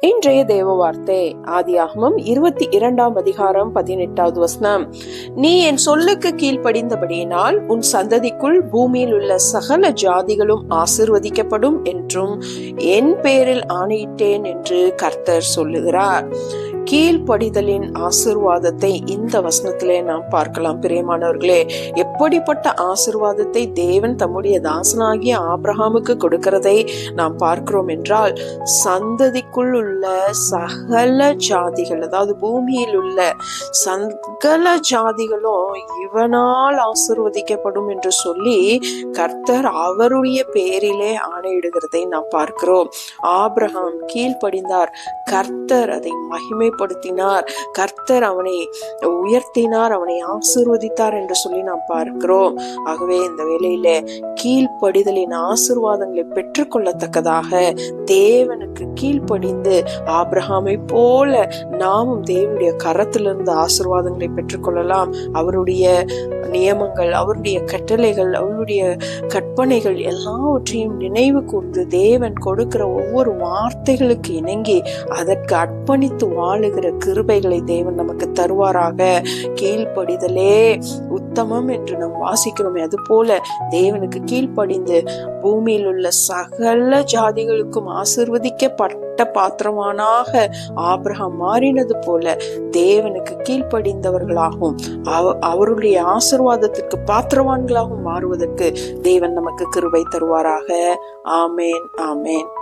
இன்றைய தேவ வார்த்தை ஆதியாகமம் இருபத்தி இரண்டாம் அதிகாரம் பதினெட்டாவது வசனம். நீ என் சொல்லுக்கு கீழ்ப்படிந்தபடியினால் உன் சந்ததிக்குள் பூமியில் உள்ள சகல ஜாதிகளும் ஆசிர்வதிக்கப்படும் என்றும் என் பேரில் ஆணையிட்டேன் என்று கர்த்தர் சொல்லுகிறார். கீழ்ப்படிதலின் ஆசிர்வாதத்தை இந்த வசனத்திலே நாம் பார்க்கலாம். பிரியமானவர்களே எப்படிப்பட்ட ஆசிர்வாதத்தை தேவன் தம்முடைய தாசனாகிய ஆப்ரஹாமுக்கு கொடுக்கிறதை நாம் பார்க்கிறோம் என்றால் சந்ததிக்குள் உள்ள சகல ஜாதிகள் அதாவது பூமியில் உள்ள சகல ஜாதிகளும் இவனால் ஆசிர்வதிக்கப்படும் என்று சொல்லி கர்த்தர் அவருடைய பேரிலே ஆணையிடுகிறதை நாம் பார்க்கிறோம். ஆப்ரஹாம் கீழ்ப்படிந்தார். கர்த்தர் அதை மகிமை மேன்மைப்படுத்தினார் கர்த்தர் அவனை உயர்த்தினார் அவனை ஆசிர்வதித்தார் என்று சொல்லி நாம் பார்க்கிறோம். ஆகவே இந்த வேலையில கீழ்ப்படிதலின் ஆசிர்வாதங்களை பெற்றுக்கொள்ளத்தக்கதாக அவருக்கு கீழ்ப்படிந்து ஆப்ரஹாமை போல நாமும் தேவனுடைய கரத்திலிருந்து ஆசிர்வாதங்களை பெற்றுக்கொள்ளலாம். அவருடைய நியமங்கள் அவருடைய கட்டளைகள் அவருடைய கற்பனைகள் எல்லாவற்றையும் நினைவு கூர்ந்து தேவன் கொடுக்கிற ஒவ்வொரு வார்த்தைகளுக்கு இணங்கி அதற்கு அர்ப்பணித்து வாழுகிற கிருபைகளை தேவன் நமக்கு தருவாராக. கீழ்ப்படிதலே உத்தமம் என்று நாம் வாசிக்கிறோமே அது போல தேவனுக்கு கீழ்ப்படிந்து பூமியில் உள்ள சகல ஜாதிகளுக்கும் ஆசிர்வதிக்க ஆசிர்வதிக்கப்பட்ட பாத்திரமானாக ஆபிரகாம் மாறினது போல தேவனுக்கு கீழ்ப்படிந்தவர்களாகவும் அவ- அவருடைய ஆசிர்வாதத்திற்கு பாத்திரவான்களாகவும் மாறுவதற்கு தேவன் நமக்கு கிருபை தருவாராக. ஆமேன் ஆமேன்.